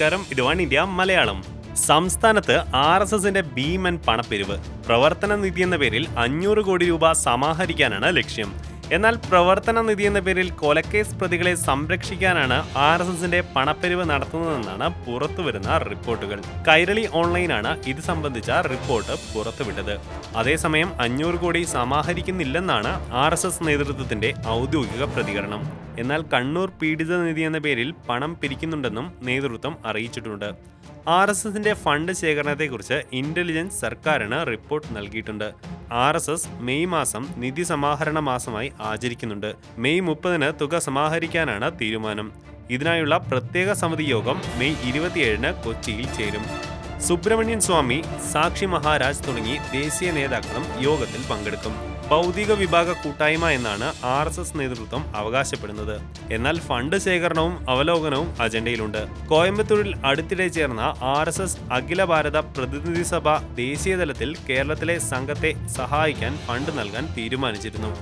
നമസ്കാരം ഇത് one India Malayalam. സംസ്ഥാനത്ത് ആർ എസ് എസിന്റെ ഭീമൻ പണപ്പിരിവ്. പ്രവർത്തന നിധി എന്ന പേരിൽ അഞ്ഞൂറ് കോടി രൂപ സമാഹരിക്കാനാണ് ലക്ഷ്യം. എന്നാൽ പ്രവർത്തന നിധി എന്ന പേരിൽ കൊലക്കേസ് പ്രതികളെ സംരക്ഷിക്കാനാണ് ആർ എസ് എസിന്റെ പണപ്പെരിവ് നടത്തുന്നതെന്നാണ് പുറത്തുവരുന്ന റിപ്പോർട്ടുകൾ. കൈരളി ഓൺലൈനാണ് ഇത് സംബന്ധിച്ച റിപ്പോർട്ട് പുറത്തുവിട്ടത്. അതേസമയം അഞ്ഞൂറ് കോടി സമാഹരിക്കുന്നില്ലെന്നാണ് ആർ എസ് എസ് നേതൃത്വത്തിന്റെ ഔദ്യോഗിക പ്രതികരണം. എന്നാൽ കണ്ണൂർ പീഡിത നിധി എന്ന പേരിൽ പണം പിരിക്കുന്നുണ്ടെന്നും നേതൃത്വം അറിയിച്ചിട്ടുണ്ട്. ആർ എസ് എസിന്റെ ഫണ്ട് ശേഖരണത്തെക്കുറിച്ച് ഇന്റലിജൻസ് സർക്കാരിന് റിപ്പോർട്ട് നൽകിയിട്ടുണ്ട്. ആർ എസ് എസ് മെയ് മാസം നിധി സമാഹരണ മാസമായി ആചരിക്കുന്നുണ്ട്. മെയ് മുപ്പതിന് തുക സമാഹരിക്കാനാണ് തീരുമാനം. ഇതിനായുള്ള പ്രത്യേക സമിതി യോഗം മെയ് ഇരുപത്തിയേഴിന് കൊച്ചിയിൽ ചേരും. സുബ്രഹ്മണ്യൻ സ്വാമി സാക്ഷി മഹാരാജ് തുടങ്ങി ദേശീയ നേതാക്കളും യോഗത്തിൽ പങ്കെടുക്കും. ഭൗതിക വിഭാഗ കൂട്ടായ്മ എന്നാണ് ആർ എസ് എസ് നേതൃത്വം അവകാശപ്പെടുന്നത്. എന്നാൽ ഫണ്ട് ശേഖരണവും അവലോകനവും അജണ്ടയിലുണ്ട്. കോയമ്പത്തൂരിൽ അടുത്തിടെ ചേർന്ന R S S Akhila Bharata Pratinidhi Sabha ദേശീയതലത്തിൽ കേരളത്തിലെ സംഘത്തെ സഹായിക്കാൻ ഫണ്ട് നൽകാൻ തീരുമാനിച്ചിരുന്നു.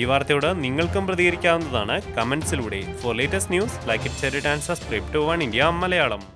ഈ വാർത്തയോട് നിങ്ങൾക്കും പ്രതികരിക്കാവുന്നതാണ് കമന്റ്സിലൂടെ for latest news like it and subscribe to One India Malayalam